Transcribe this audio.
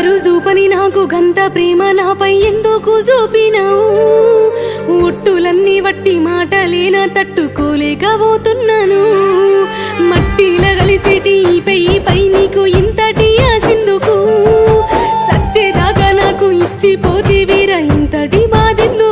ఎవరు చూపని నాకు గంత ప్రేమ నాపై ఎందుకు చూపినావు? ఒట్టులన్నీ వట్టి మాటలేనా తట్టుకోలేకపోతున్నాను. మట్టిలా కలిసేటి ఈ పై పై నీకు ఇంతటి ఆశెందుకు సచ్చేదాకా నాకు ఇచ్చిపోతే వీర ఇంతటి బాధెందుకు?